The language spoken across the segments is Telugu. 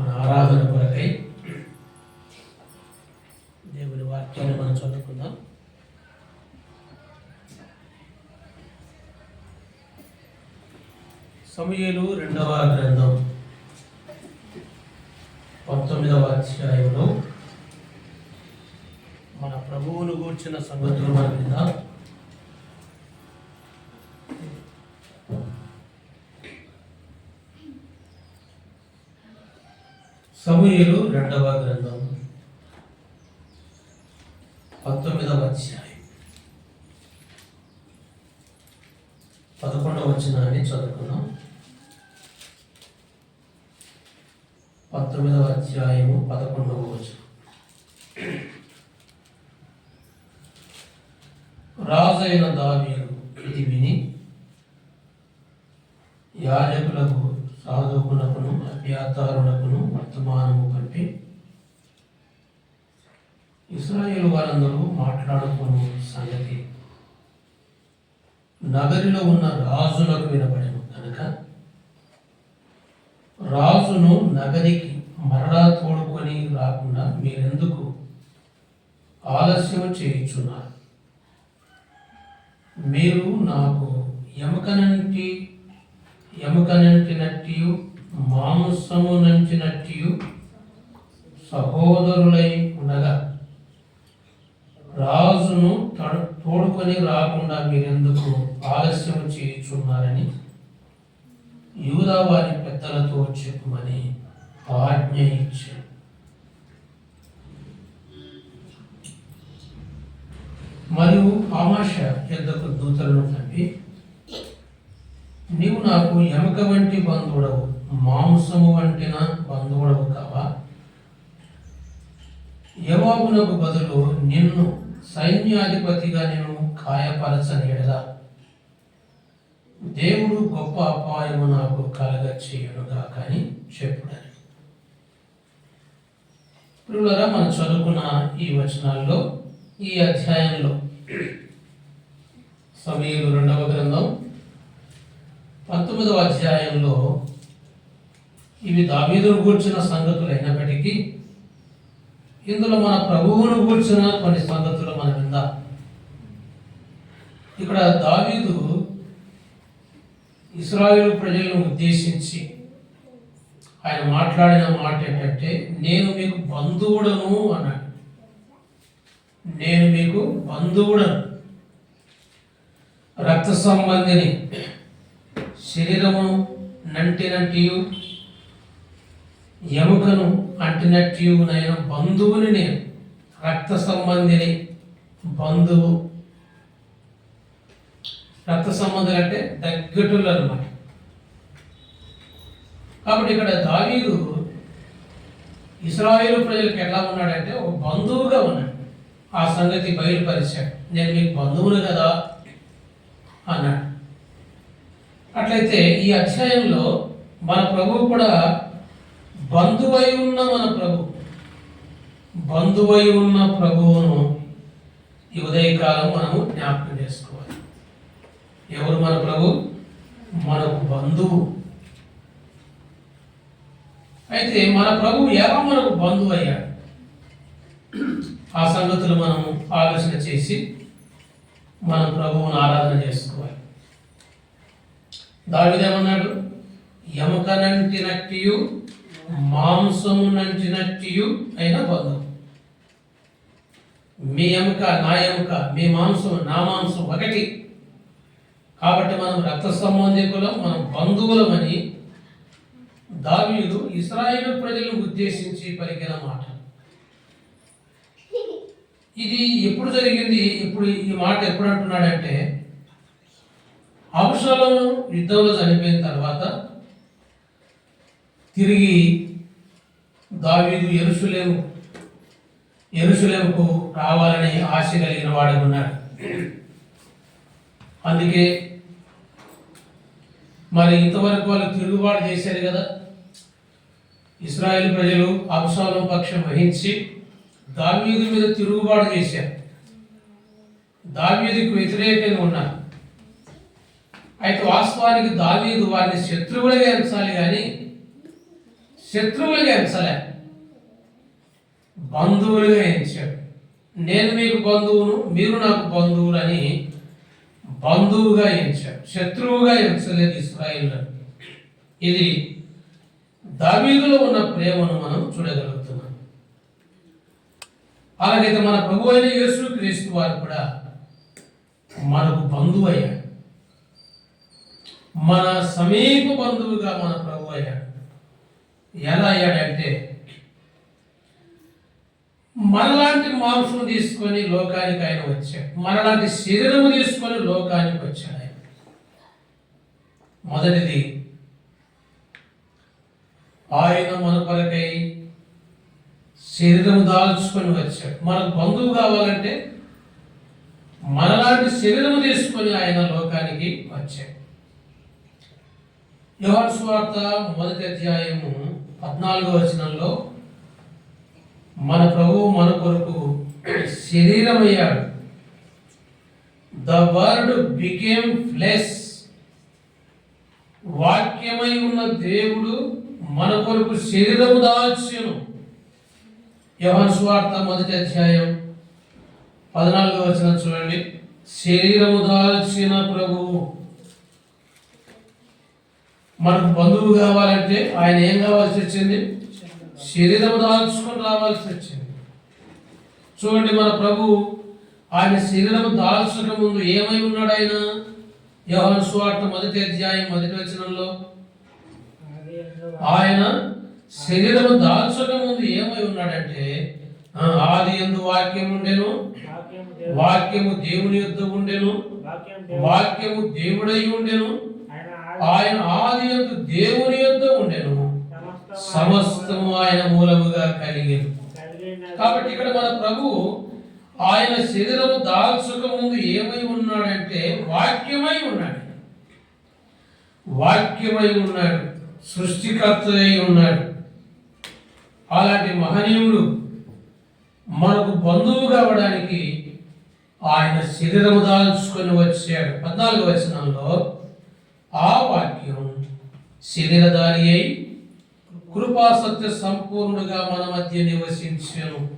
మన ఆరాధన కొరకై దేవుని వాక్యాన్ని మనం చదువుకుందాం. సమయలు రెండవ గ్రంథం పంతొమ్మిదవ అధ్యాయంలో మన ప్రభువును గూర్చిన సంగతులు మన సమూహలు రెండవ గ్రంథం. పంతొమ్మిదవ అధ్యాయం. పదకొండవ వచ్చినాన్ని చదువుకున్నాం పంతొమ్మిదవ అధ్యాయము పదకొండవ వచనం. రాజైన దావీ నగరిలో వారందరూ మాట్లాడుకున్న సంగతి. నగరిలో ఉన్న రాజులకు వినబడను కనుక రాజును నగరికి మరలా తోడుకొని రాకుండా మీరెందుకు ఆలస్యం చేయించున్నారు? మీరు నాకు ఎముకనంటి ఎముకనంటినట్టియు మాంసము నంటినట్టియు సహోదరులై ఉండగా రాజును తడు తోడుకొని రాకుండా మీరెందుకు ఆలస్యం చేయుచున్నారని యూదా వారి పెద్దలతో చెప్పుమని ఆజ్ఞ ఇచ్చారు మరియు ఆమాష యొద్దకు దూతలను పంపి నీవు నాకు ఎముక వంటి బంధువుడవు మాంసము వంటిన బంధువుడవు కావా? యవాబునకు బదులు నిన్ను సైన్యాధిపతిగా నేను కాయపరచని ఎడల దేవుడు గొప్ప అపాయము నాకు కలగ కానీ చెప్పుడని. పిల్లరా మనం చదువుకున్న ఈ వచనాల్లో ఈ అధ్యాయంలో సమీరు రెండవ గ్రంథం పంతొమ్మిదవ అధ్యాయంలో ఇవి దావీదును కూర్చున్న సంగతులు అయినప్పటికీ ఇందులో మన ప్రభువును కూర్చున్న కొన్ని సంగతులు మనం విందాం. ఇక్కడ దావీదు ఇస్రాయేల్ ప్రజలను ఉద్దేశించి ఆయన మాట్లాడిన మాట ఏంటంటే నేను మీకు బంధువుడను అన్నాడు. నేను మీకు బంధువుడను. రక్త సంబంధిని శరీరము నంటినట్టియు ఎముకను అంటినట్టు బంధువుని నేను రక్త సంబంధిని బంధువు. రక్త సంబంధులు అంటే దగ్గటులు అనమాట కాబట్టి ఇక్కడ దావీదు ఇస్రాయేల్ ప్రజలకు ఎలా ఉన్నాడంటే ఒక బంధువుగా ఉన్నాడు. ఆ సంగతి బయలుపరిచాడు. నేను మీకు బంధువును కదా అన్నాడు. అట్లయితే ఈ అధ్యాయంలో మన ప్రభువు కూడా బంధువై ఉన్న మన ప్రభు. బంధువై ఉన్న ప్రభువును ఈ ఉదయకాలం మనము జ్ఞాపకం చేసుకోవాలి. ఎవరు మన ప్రభు? మనకు బంధువు. అయితే మన ప్రభు ఎలా మనకు బంధువు అయ్యాడు? ఆ సంగతులు మనము ఆలోచన చేసి మన ప్రభువును ఆరాధన చేసుకోవాలి. దావిదేమన్నాడు ఎముకనంటి నట్టియు నంటినట్టియు అయిన బంధం మీ ఎముక నా ఎముక మీ మాంసం నా మాంసం ఒకటి. కాబట్టి మనం రక్త సంబంధికులం మనం బంధువులమని దావీదు ఇస్రాయేల్ ప్రజలను ఉద్దేశించి పలికిన మాట. ఇది ఎప్పుడు జరిగింది? ఇప్పుడు ఈ మాట ఎప్పుడు అంటున్నాడంటే అంశాలను యుద్ధంలో చనిపోయిన తర్వాత తిరిగి దావీదు ఎరుసులేము ఎరుసులేముకు రావాలని ఆశ కలిగిన వాడు ఉన్నాడు. అందుకే మరి ఇంతవరకు వాళ్ళు తిరుగుబాటు చేశారు కదా. ఇస్రాయేల్ ప్రజలు అబ్సాలం పక్షం వహించి దావీదు మీద తిరుగుబాటు చేశారు. దావీదుకు వ్యతిరేకంగా ఉన్నారు. అయితే వాస్తవానికి దావీదు వారిని శత్రువులుగా ఎంచాలి కానీ శత్రువులుగా ఎంచలే. బంధువులుగా ఎంచాడు. నేను మీకు బంధువును మీరు నాకు బంధువులని బంధువుగా ఎంచాడు. శత్రువుగా ఎంచలేదు ఇస్రాయిల్ ఇది దావీదులో ఉన్న ప్రేమను మనం చూడగలుగుతున్నాం. అలాగైతే మన ప్రభు అయిన యేసు క్రీస్తు వారు కూడా మనకు బంధువు అయ్యాడు మన సమీప బంధువుగా మన ప్రభు అయ్యాడు. ఎలా అయ్యాడంటే మనలాంటి మాంసం తీసుకొని లోకానికి ఆయన వచ్చాడు. మనలాంటి శరీరము తీసుకొని లోకానికి వచ్చాడు ఆయన. మొదటిది ఆయన మన కొరకై శరీరం దాల్చుకొని వచ్చాడు. మనకు బంధువు కావాలంటే మనలాంటి శరీరము తీసుకొని ఆయన లోకానికి వచ్చాడు. యోహాను స్వార్థ మొదటి అధ్యాయము పద్నాలుగో వచనంలో మన ప్రభువు మన కొరకు శరీరమయ్యాడు. ద వర్డ్ బికేమ్ ఫ్లెస్ వాక్యమై ఉన్న దేవుడు మన కొరకు శరీరము దాల్చెను. యవన్ స్వార్థ మొదటి అధ్యాయం పద్నాలుగో వచనం చూడండి. శరీరము దాల్చిన ప్రభువు. మనకు బంధువు కావాలంటే ఆయన ఏం కావాల్సి వచ్చింది? శరీరం దాల్చుకొని రావాల్సి వచ్చింది. చూడండి మన ప్రభు ఆయన శరీరం దాల్చక ముందు ఏమై ఉన్నాడు ఆయన? యోహన సువార్త మొదటి అధ్యాయం మొదటి వచనంలో. ఆయన శరీరము దాల్చక ముందు ఏమై ఉన్నాడంటే ఆది ఎందు వాక్యం ఉండెను వాక్యము దేవుని యుద్ధ ఉండెను వాక్యము దేవుడై ఉండెను ఆయన ఆది ఎందు దేవుని యుద్ధ ఉండెను సమస్తము ఆయన మూలముగా కలిగేది కాబట్టి ఇక్కడ మన ప్రభు ఆయన శరీరము దాల్చుక ముందు ఏమై ఉన్నాడంటే వాక్యమై ఉన్నాడు. వాక్యమై ఉన్నాడు. సృష్టికర్త అయి ఉన్నాడు. అలాంటి మహనీయుడు మనకు బంధువు కావడానికి ఆయన శరీరము దాల్చుకొని వచ్చాడు. పద్నాలుగు వచనంలో ఆ వాక్యం శరీరధారి అయి కృపా సత్య సంపూర్ణుడుగా మన మధ్య నివసించాను.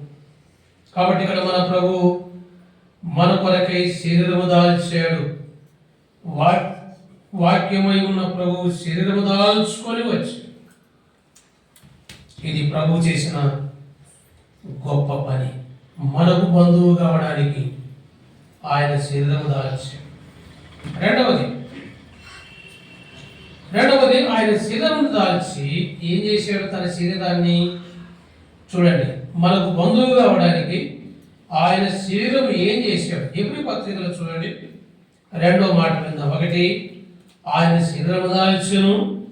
కాబట్టి ఇక్కడ మన ప్రభు మన కొరకై శరీరము దాల్చాడు. వాక్ వాక్యమై ఉన్న ప్రభు శరీరము దాల్చుకొని వచ్చి. ఇది ప్రభు చేసిన గొప్ప పని. మనకు బంధువు కావడానికి ఆయన శరీరము దాల్చాడు. రెండవది రెండవది ఆయన శరీరం దాల్చి ఏం చేశాడు తన శరీరాన్ని చూడండి మనకు బంధువు కావడానికి ఆయన శరీరం ఏం చేశాడు? ఎప్పుడు పత్రికలో చూడండి. రెండవ మాట మీద ఒకటి ఆయన శరీరము దాల్చును.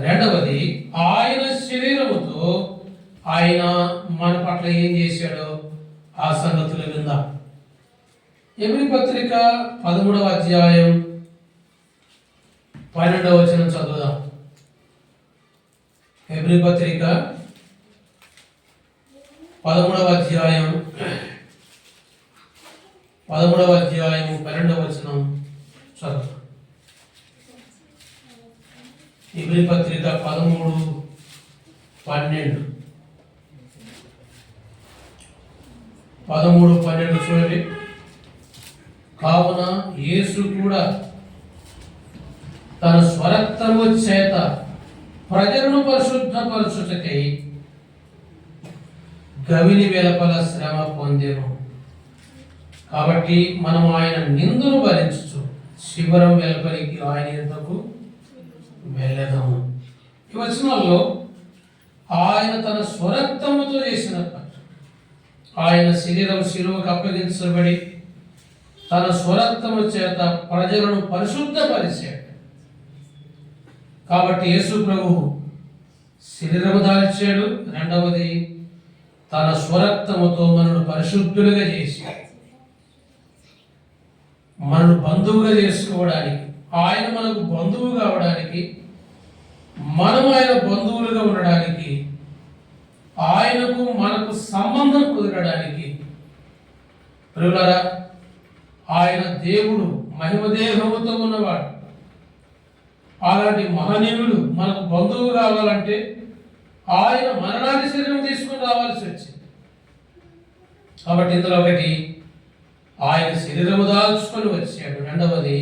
రెండవది ఆయన శరీరముతో ఆయన మన పట్ల ఏం చేశాడో? ఆ సంగతులు విందాం. ఎబ్రి పత్రిక పదమూడవ అధ్యాయం పన్నెండవ వచనం చదువుదాం. హెబ్రి పత్రిక పదమూడవ అధ్యాయం. పదమూడవ అధ్యాయం పన్నెండవ వచనం చదువు హెబ్రి పత్రిక పదమూడు పన్నెండు. పదమూడు పన్నెండు చూడండి. కావున యేసు కూడా తన స్వరక్తము చేత ప్రజలను పరిశుద్ధపరచుటకై గవిని వెలపల శ్రమ పొందేము కాబట్టి మనం ఆయన నిందును భరించు శిబిరం వెలుపలికి ఆయన యుద్ధకు వెళ్ళదము. ఈ వచనంలో ఆయన తన స్వరక్తముతో చేసిన ఆయన శరీరం శిలువకు అప్పగించబడి తన స్వరక్తము చేత ప్రజలను పరిశుద్ధపరిచాడు. కాబట్టి యేసు ప్రభు శరీరము దాల్చాడు. రెండవది తన స్వరక్తముతో మనను పరిశుద్ధులుగా చేశాడు. మనను బంధువుగా చేసుకోవడానికి ఆయన మనకు బంధువు కావడానికి మనం ఆయన బంధువులుగా ఉండడానికి ఆయనకు మనకు సంబంధం కుదరడానికి ప్రియులరా ఆయన దేవుడు మహిమదేహముతో ఉన్నవాడు. అలాంటి మహనీయుడు మనకు బంధువు కావాలంటే ఆయన మరణాన్ని శరీరం తీసుకుని రావాల్సి వచ్చింది. కాబట్టి ఇందులో ఒకటి ఆయన శరీరము దాల్చుకొని వచ్చాడు. రెండవది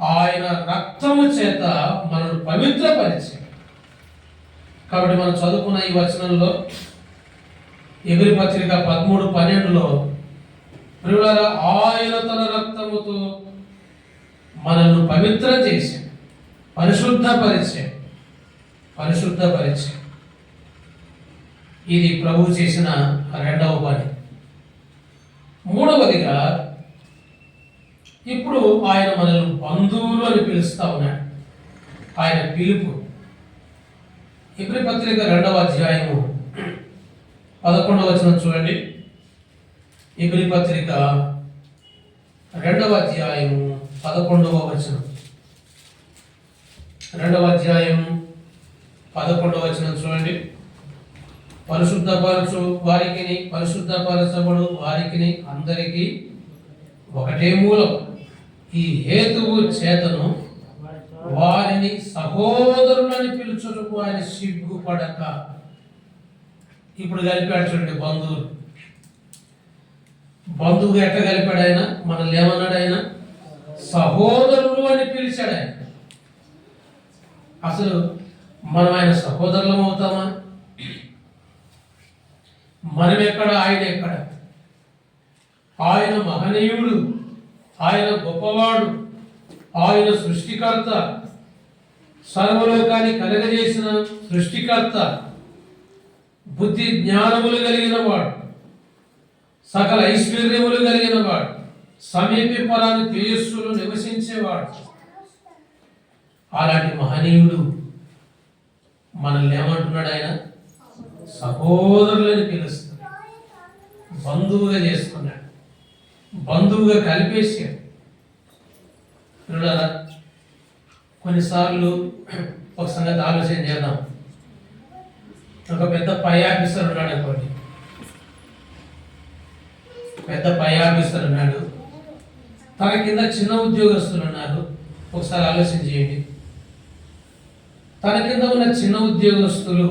ఆయన రక్తము చేత మనను పవిత్రపరిచాడు. కాబట్టి మనం చదువుకున్న ఈ వచనంలో ఎగిరి పత్రిక పదమూడు పన్నెండులో ఆయన తన రక్తముతో మనల్ని పవిత్రం చేశాడు. పరిశుద్ధపరిచాడు పరిశుద్ధపరిచాడు ఇది ప్రభు చేసిన రెండవ పని. మూడవదిగా ఇప్పుడు ఆయన మనల్ని బంధువులు అని పిలుస్తా ఉన్నాడు. ఆయన పిలుపు. ఇబ్రి పత్రిక రెండవ అధ్యాయము పదకొండవ వచనం చూడండి. ఇబ్రి పత్రిక రెండవ అధ్యాయము పదకొండవ వచనం. రెండవ అధ్యాయం పదకొండవ వచనం చూడండి. పరిశుద్ధపరచు వారికిని పరిశుద్ధపరచబడు వారికిని అందరికీ ఒకటే మూలం. ఈ హేతువు చేతను వారిని సహోదరులని పిలుచుటకు ఆయన సిగ్గుపడక. ఇప్పుడు కలిపాడు చూడండి బంధువులు. బంధువుగా ఎట్ట కలిపాడు ఆయన? మనల్ని ఏమన్నాడు ఆయన? సహోదరుడు అని పిలిచాడు ఆయన. అసలు మనం ఆయన సహోదరులం అవుతామా? మనం ఎక్కడ? ఆయన ఎక్కడ? ఆయన మహనీయుడు ఆయన గొప్పవాడు ఆయన సృష్టికర్త సర్వలోకాన్ని కలగజేసిన సృష్టికర్త బుద్ధి జ్ఞానములు కలిగిన వాడు సకల ఐశ్వర్యములు కలిగిన వాడు సమీపింపరాని తేజస్సులు నివసించేవాడు. అలాంటి మహనీయుడు మనల్ని ఏమంటున్నాడు ఆయన? సహోదరులని పిలుస్తున్నాడు బంధువుగా చేసుకున్నాడు. బంధువుగా కలిపేసాడు పిల్లలారా కొన్నిసార్లు ఒక సంగతి ఆలోచన చేద్దాం. ఒక పెద్ద పై ఆఫీసర్ ఉన్నాడు అనుకోండి. పెద్ద పై ఆఫీసర్ ఉన్నాడు. తన కింద చిన్న ఉద్యోగస్తులు ఉన్నారు. ఒకసారి ఆలోచన చేయండి. తన కింద ఉన్న చిన్న ఉద్యోగస్తులు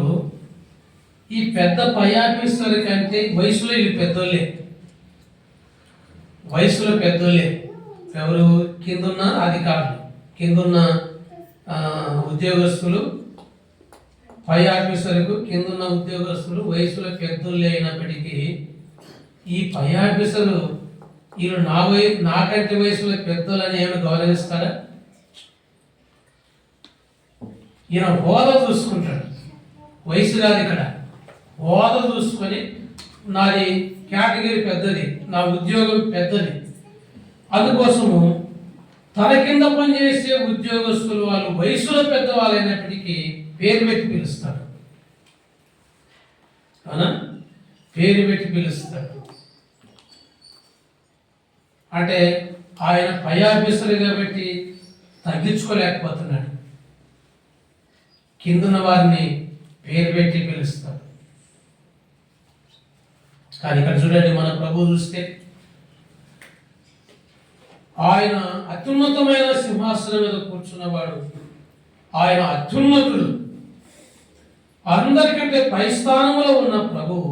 ఈ పెద్ద పై ఆఫీసర్ కంటే వయసులో వీళ్ళు పెద్దోళ్ళే. వయసులో పెద్దోళ్ళే. ఎవరు? కిందున్న అధికారులు. కిందున్న ఉద్యోగస్తులు. పై ఆఫీసర్కు కిందున్న ఉద్యోగస్తులు వయసులో పెద్దోళ్ళే అయినప్పటికీ ఈ పై ఆఫీసరు వీళ్ళు నా వయ నాకంటే వయసులో పెద్దోళ్ళని ఏమైనా గౌరవిస్తారా? ఈయన హోద చూసుకుంటాడు. వయసు కాదు ఇక్కడ. హోద చూసుకొని నాది కేటగిరీ పెద్దది నా ఉద్యోగం పెద్దది. అందుకోసము తన కింద పనిచేసే ఉద్యోగస్తులు వాళ్ళు వయసులో పెద్దవాళ్ళైనప్పటికీ పేరు పెట్టి పిలుస్తాడు అవునా? పేరు పెట్టి పిలుస్తాడు అంటే ఆయన పై ఆఫీసర్ కాబట్టి తగ్గించుకోలేకపోతున్నాడు. కిందున్న వారిని పేరు పెట్టి పిలుస్తాడు కానీ ఇక్కడ చూడండి మన ప్రభు చూస్తే ఆయన అత్యున్నతమైన సింహాసనం మీద కూర్చున్నవాడు. ఆయన అత్యున్నతుడు. అందరికంటే పై స్థానంలో ఉన్న ప్రభువు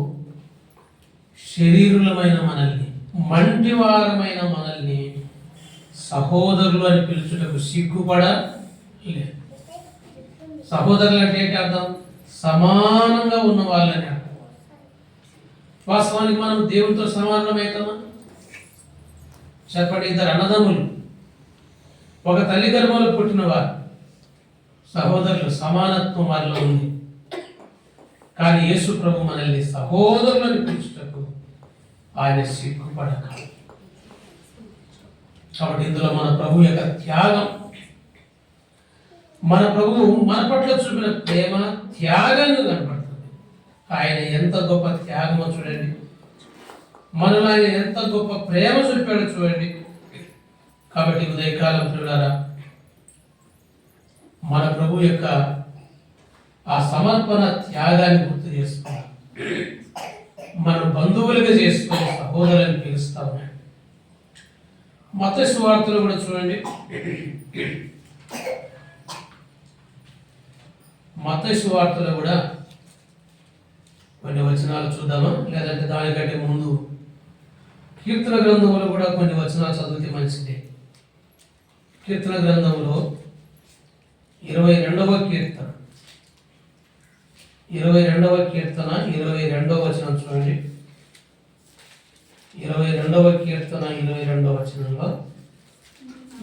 శరీరులమైన మనల్ని మంటివారమైన మనల్ని సహోదరులు అని పిలుచుటకు సిగ్గుపడ లేదు సహోదరులు అంటే ఏంటి అర్థం? సమానంగా ఉన్న వాళ్ళని అర్థం వాస్తవానికి మనం దేవునితో సమానమవుతామా చెప్పండి ఇద్దరు అన్నదమ్ములు. ఒక తల్లి గర్భంలో పుట్టిన వారు సహోదరులు సమానత్వం వారిలో ఉంది. కానీ యేసు ప్రభు మనల్ని సహోదరులను పిలుచుటకు ఆయన సిగ్గుపడక. కాబట్టి ఇందులో మన ప్రభు యొక్క త్యాగం మన ప్రభువు మన పట్ల చూపిన ప్రేమ త్యాగాన్ని కనపడుతుంది. ఆయన ఎంత గొప్ప త్యాగమో చూడండి. మనలో ఆయన ఎంత గొప్ప ప్రేమ చూపాడో చూడండి. కాబట్టి ఉదయకాలం చూడారా మన ప్రభు యొక్క ఆ సమర్పణ త్యాగాన్ని గుర్తు చేసుకోవాలి. మన బంధువులుగా చేసుకుని సహోదరుని పిలుస్తా ఉన్నాడు మత స్వార్థలు కూడా చూడండి. మత వార్తలు కూడా కొన్ని వచనాలు చూద్దామా? లేదంటే దానికంటే ముందు కీర్తన గ్రంథంలో కూడా కొన్ని వచనాలు చదివితే మంచిది. కీర్తన గ్రంథంలో ఇరవై రెండవ కీర్తన. ఇరవై రెండవ కీర్తన ఇరవై రెండవ వచనం చూడండి. ఇరవై రెండవ కీర్తన ఇరవై రెండవ వచనంలో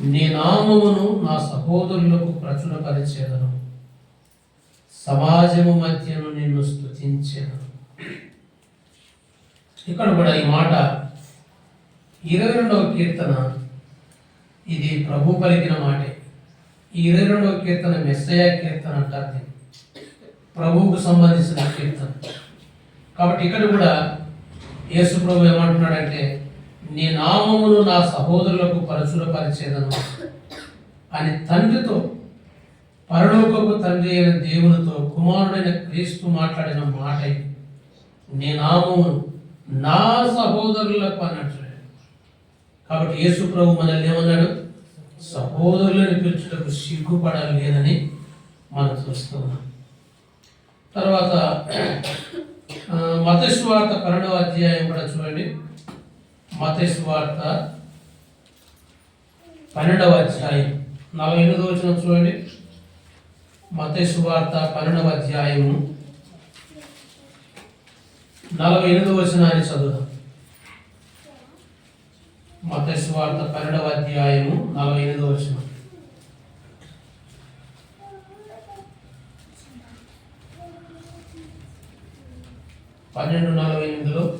నీ నామమును నా సహోదరులకు ప్రచురపరిచేదను. సమాజము మధ్యను నిన్ను స్థుతించను ఇక్కడ కూడా ఈ మాట ఇరవై రెండవ కీర్తన ఇది ప్రభు పలికిన మాటే. ఈ ఇరవై రెండవ కీర్తన మెస్సయ కీర్తన అంటారు దీన్ని. ప్రభువుకు సంబంధించిన కీర్తన. కాబట్టి ఇక్కడ కూడా యేసు ప్రభు ఏమంటున్నాడంటే నీ నామమును నా సహోదరులకు పరచురపరిచేదను అని తండ్రితో పరలోకపు తండ్రి అయిన దేవునితో కుమారుడైన క్రీస్తు మాట్లాడిన మాట నేనాము నా సహోదరులకు అన్నట్టు కాబట్టి యేసు ప్రభు మనల్ని ఏమన్నాడు? సహోదరులను పిలుచుటకు సిగ్గుపడాలి లేదని మనం చూస్తున్నాం. తర్వాత మతస్వార్త పన్నెండవ అధ్యాయం కూడా చూడండి. మతస్వార్త పన్నెండవ అధ్యాయం నలభై ఎనిమిది వచ్చిన చూడండి. మతస్వార్త పన్నెండవ అధ్యాయము నలభై ఎనిమిది వచనాన్ని అని చదువుదాం. మతస్వార్త పన్నెండవ అధ్యాయము నలభై ఎనిమిది వచనం. పన్నెండు నలభై ఎనిమిదిలో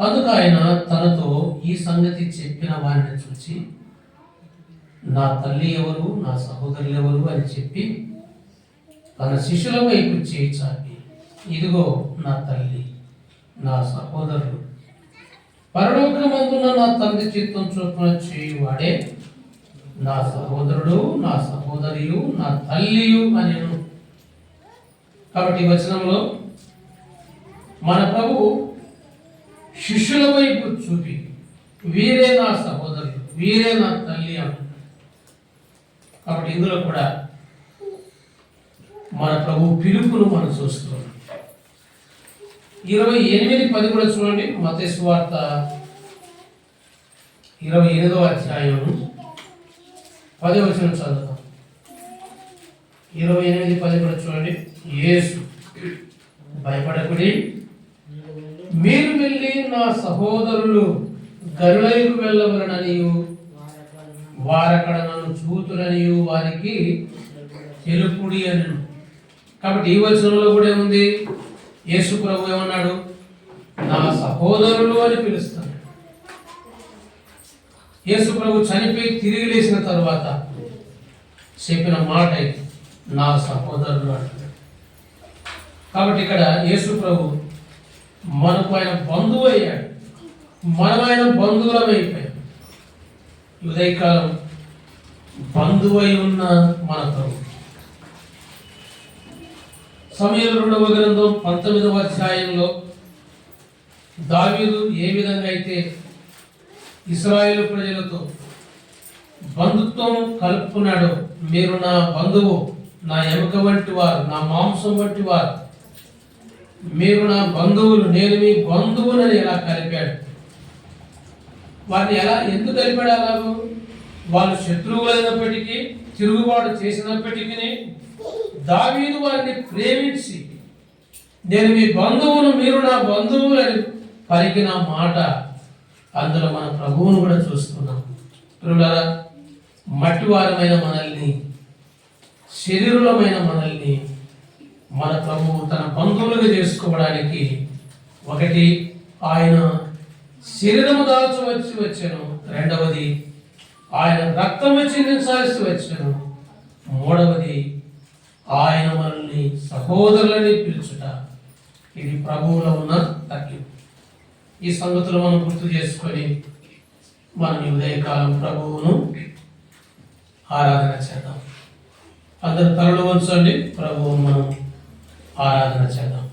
అందుకు ఆయన తనతో ఈ సంగతి చెప్పిన వారిని చూసి నా తల్లి ఎవరు నా సహోదరులు ఎవరు అని చెప్పి తన శిష్యుల వైపు చేయి చాపి ఇదిగో నా తల్లి నా సహోదరులు. పరలోకమందున నా తండ్రి చిత్తం చొప్పున చేయువాడే నా సహోదరుడు నా సహోదరియు నా తల్లియు అని కాబట్టి వచనంలో మన ప్రభు శిష్యుల వైపు చూపి వీరే నా సహోదరులు వీరే నా తల్లి అంటున్నాడు కాబట్టి ఇందులో కూడా మన ప్రభు పిలుపును మనం చూస్తున్నాం. ఇరవై ఎనిమిది పది కూడా చూడండి మతేశ్వార్త ఇరవై ఎనిమిదో అధ్యాయం పది వచ్చిన చదువుతాం ఇరవై ఎనిమిది పది కూడా చూడండి యేసు భయపడకుడి మీరు వెళ్ళి నా సహోదరులు గరుడైకు వెళ్ళవలనని వారక్కడ నన్ను చూతులనియు వారికి తెలుపుడి అని కాబట్టి ఈ వచనంలో కూడా ఏముంది? యేసు ప్రభు ఏమన్నాడు? నా సహోదరులు అని పిలుస్తాను. యేసు ప్రభు చనిపోయి తిరిగి లేచిన తర్వాత చెప్పిన మాట నా సహోదరులు అంటున్నాడు కాబట్టి ఇక్కడ యేసు ప్రభు మనకు ఆయన బంధువు అయ్యాడు. మనం ఆయన బంధువులం ఉదయకాలం బంధువై ఉన్న మన ప్రభు. సమయంలో రెండవ గ్రంథం పంతొమ్మిదవ అధ్యాయంలో దావీదు ఏ విధంగా అయితే ఇస్రాయేల్ ప్రజలతో బంధుత్వం కలుపుకున్నాడో మీరు నా బంధువు నా ఎముక వంటి వారు నా మాంసం వంటి వారు. మీరు నా బంధువులు నేను మీ బంధువులని ఎలా కలిపాడు? వారిని ఎలా ఎందుకు కలిపాడు అలాగూ వాళ్ళు శత్రువులైనప్పటికీ తిరుగుబాటు చేసినప్పటికీ దావీదు వారిని ప్రేమించి నేను మీ బంధువును మీరు నా బంధువులు అని పలికిన మాట అందులో మన ప్రభువును కూడా చూస్తున్నాం. పిల్లలారా మట్టివారమైన మనల్ని శరీరులమైన మనల్ని మన ప్రభువు తన బంధువులుగా చేసుకోవడానికి ఒకటి ఆయన శరీరము దాల్చవచ్చి వచ్చాను. రెండవది ఆయన రక్తము చిందించాల్సి వచ్చాను. మూడవది ఆయన మనల్ని సహోదరులని పిలుచుట. ఇది ప్రభువులో ఉన్న తగ్గింపు ఈ సంగతులు మనం గుర్తు చేసుకొని మనం ఉదయకాలం ప్రభువును ఆరాధన చేద్దాం. అందరు తరలు వంచండి ప్రభువును మనం ఆరాధన చేద్దాం.